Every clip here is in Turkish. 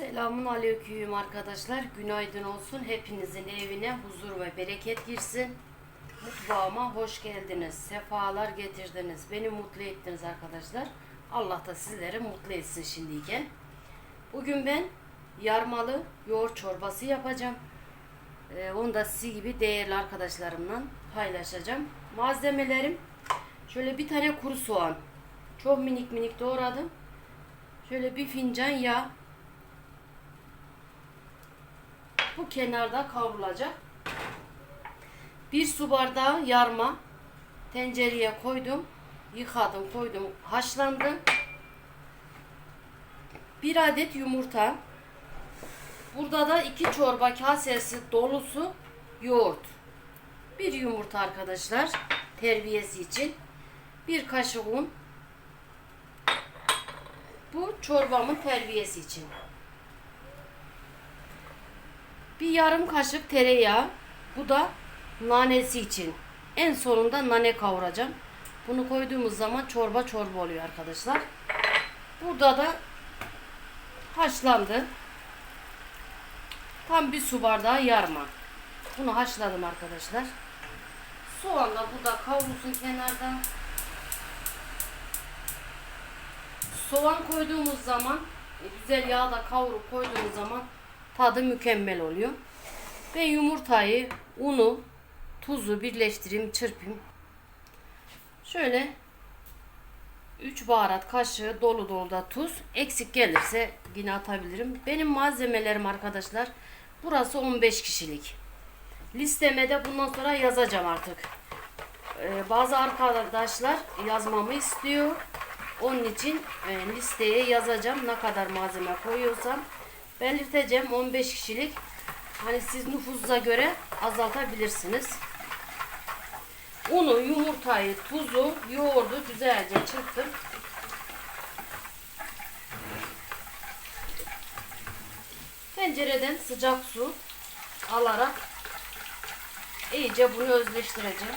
Selamun aleyküm arkadaşlar. Günaydın olsun. Hepinizin evine huzur ve bereket girsin. Mutfağıma hoş geldiniz. Sefalar getirdiniz. Beni mutlu ettiniz arkadaşlar. Allah da sizleri mutlu etsin şimdiyken. Bugün ben yarmalı yoğurt çorbası yapacağım. Ee, onu da sizi gibi değerli arkadaşlarımla paylaşacağım. Malzemelerim şöyle bir tane kuru soğan. Çok minik minik doğradım. Şöyle bir fincan yağ. Bu kenarda kavrulacak. Bir su bardağı yarma tencereye koydum. Yıkadım, koydum, haşlandı. Bir adet yumurta. Burada da iki çorba kasesi dolusu yoğurt. Bir yumurta arkadaşlar terbiyesi için. Bir kaşık un. Bu çorbamın terbiyesi için. Bir yarım kaşık tereyağı. Bu da nanesi için. En sonunda nane kavuracağım. Bunu koyduğumuz zaman çorba çorba oluyor arkadaşlar. Burada da haşlandı. Tam bir su bardağı yarma. Bunu haşladım arkadaşlar. Soğan da burada kavrulsun kenarda. Soğan koyduğumuz zaman e, güzel yağda kavurup koyduğumuz zaman tadı mükemmel oluyor. Ve yumurtayı, unu, tuzu birleştireyim, çırpayım. Şöyle 3 baharat kaşığı dolu dolu da tuz. Eksik gelirse yine atabilirim. Benim malzemelerim arkadaşlar. Burası 15 kişilik. Listeme de bundan sonra yazacağım artık. Ee, bazı arkadaşlar yazmamı istiyor. Onun için e, listeye yazacağım ne kadar malzeme koyuyorsam. Belirteceğim 15 kişilik. Hani siz nüfusunuza göre azaltabilirsiniz. Unu, yumurtayı, tuzu, yoğurdu güzelce çırptım. Tencereden sıcak su alarak iyice bunu özleştireceğim.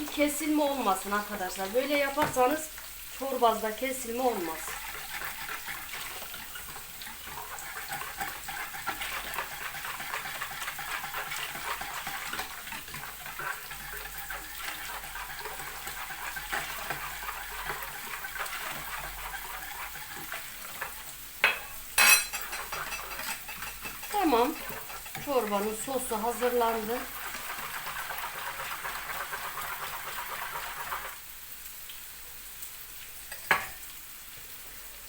Bir kesilme olmasın arkadaşlar. Böyle yaparsanız çorbazda kesilme olmaz. Tamam. Çorbanın sosu hazırlandı.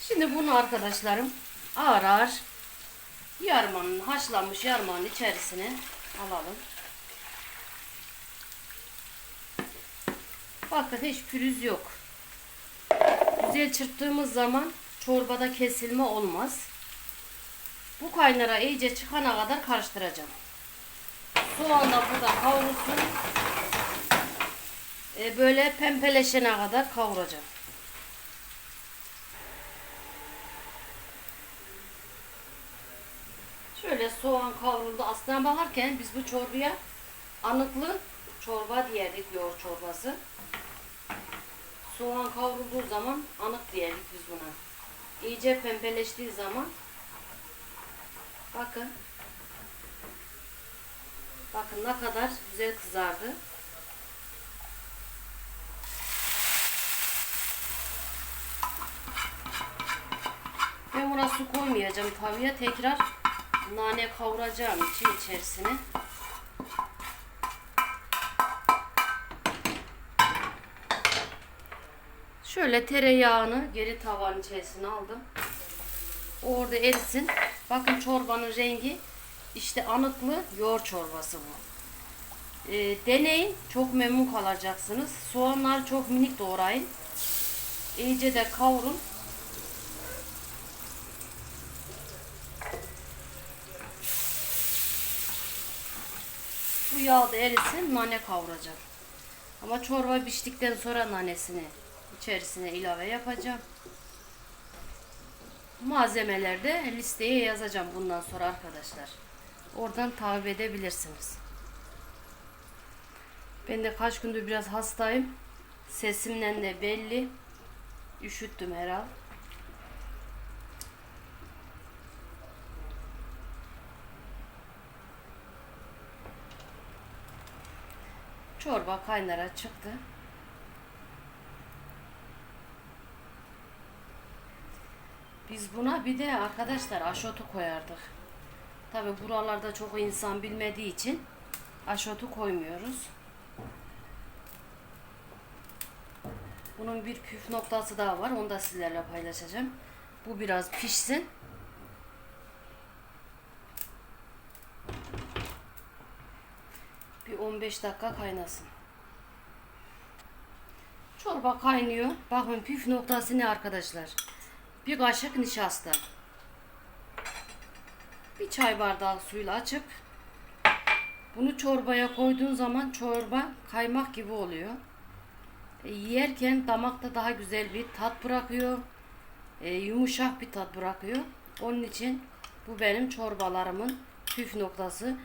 Şimdi bunu arkadaşlarım ağır ağır yarmanın haşlanmış yarmanın içerisine alalım. Bakın hiç pürüz yok. Güzel çırptığımız zaman çorbada kesilme olmaz. Bu kaynara iyice çıkana kadar karıştıracağım. Soğan da burada kavrulsun. Ee, böyle pembeleşene kadar kavuracağım. Şöyle soğan kavruldu. Aslına bakarken biz bu çorbaya anıklı çorba diyerdik yoğurt çorbası. Soğan kavrulduğu zaman anık diyerdik biz buna. İyice pembeleştiği zaman bakın bakın ne kadar güzel kızardı. Ben buna su koymayacağım tavaya tekrar nane kavuracağım için içerisine. Şöyle tereyağını geri tavanın içerisine aldım. Orada erisin. Bakın çorbanın rengi işte anıklı yoğurt çorbası bu. Ee, deneyin. Çok memnun kalacaksınız. Soğanları çok minik doğrayın. İyice de kavurun. Bu yağda erisin, nane kavuracağım. Ama çorba piştikten sonra nanesini içerisine ilave yapacağım malzemelerde listeye yazacağım bundan sonra arkadaşlar. Oradan takip edebilirsiniz. Ben de kaç gündür biraz hastayım. Sesimden de belli. Üşüttüm herhalde. Çorba kaynara çıktı. Biz buna bir de arkadaşlar aşotu koyardık. Tabi buralarda çok insan bilmediği için aşotu koymuyoruz. Bunun bir püf noktası daha var. Onu da sizlerle paylaşacağım. Bu biraz pişsin. Bir 15 dakika kaynasın. Çorba kaynıyor. Bakın püf noktası ne arkadaşlar? Bir kaşık nişasta. Bir çay bardağı suyla açıp bunu çorbaya koyduğun zaman çorba kaymak gibi oluyor. E, yerken damakta daha güzel bir tat bırakıyor. E, yumuşak bir tat bırakıyor. Onun için bu benim çorbalarımın püf noktası.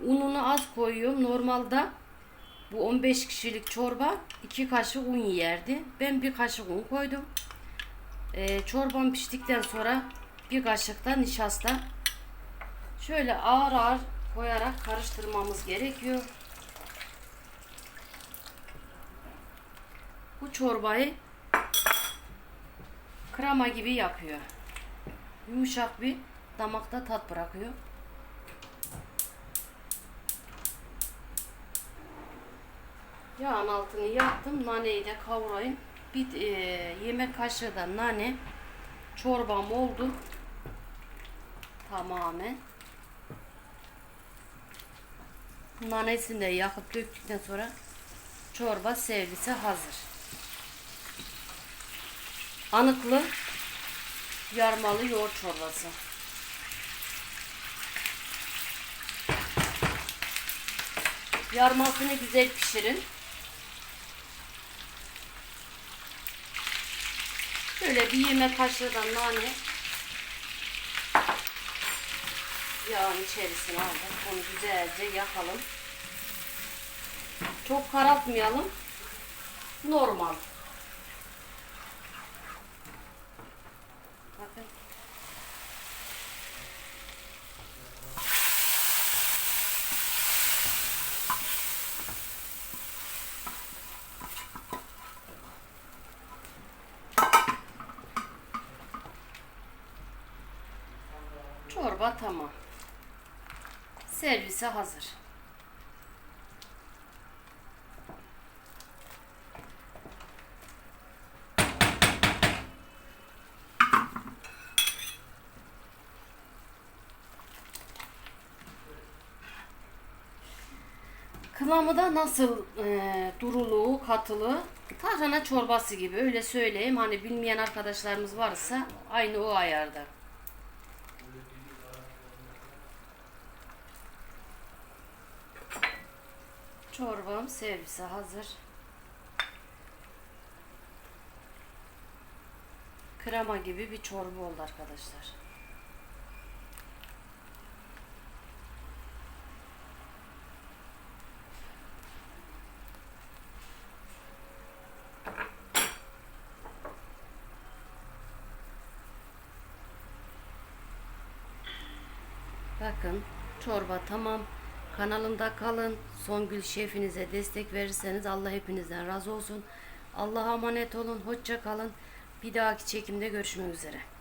Ununu az koyuyorum. Normalde bu 15 kişilik çorba 2 kaşık un yerdi. Ben bir kaşık un koydum. E, çorbam piştikten sonra bir kaşık da nişasta. Şöyle ağır ağır koyarak karıştırmamız gerekiyor. Bu çorbayı krema gibi yapıyor. Yumuşak bir damakta tat bırakıyor. Yağın altını yaktım. Naneyi de kavurayım. Bir e, yemek kaşığı da nane. Çorbam oldu. Tamamen. Nanesini de yakıp döktükten sonra çorba servise hazır. Anıklı yarmalı yoğurt çorbası. Yarmasını güzel pişirin. Şöyle bir yemek kaşığı da nane yağın içerisine aldım. Onu güzelce yakalım. Çok karartmayalım. Normal. Bakın. Çorba tamam. Servise hazır. Kıvamı da nasıl e, duruluğu, katılı tarhana çorbası gibi öyle söyleyeyim. Hani bilmeyen arkadaşlarımız varsa aynı o ayarda. Çorbam servise hazır. Krema gibi bir çorba oldu arkadaşlar. Bakın çorba tamam. Kanalımda kalın. Songül şefinize destek verirseniz Allah hepinizden razı olsun. Allah'a emanet olun. Hoşça kalın. Bir dahaki çekimde görüşmek üzere.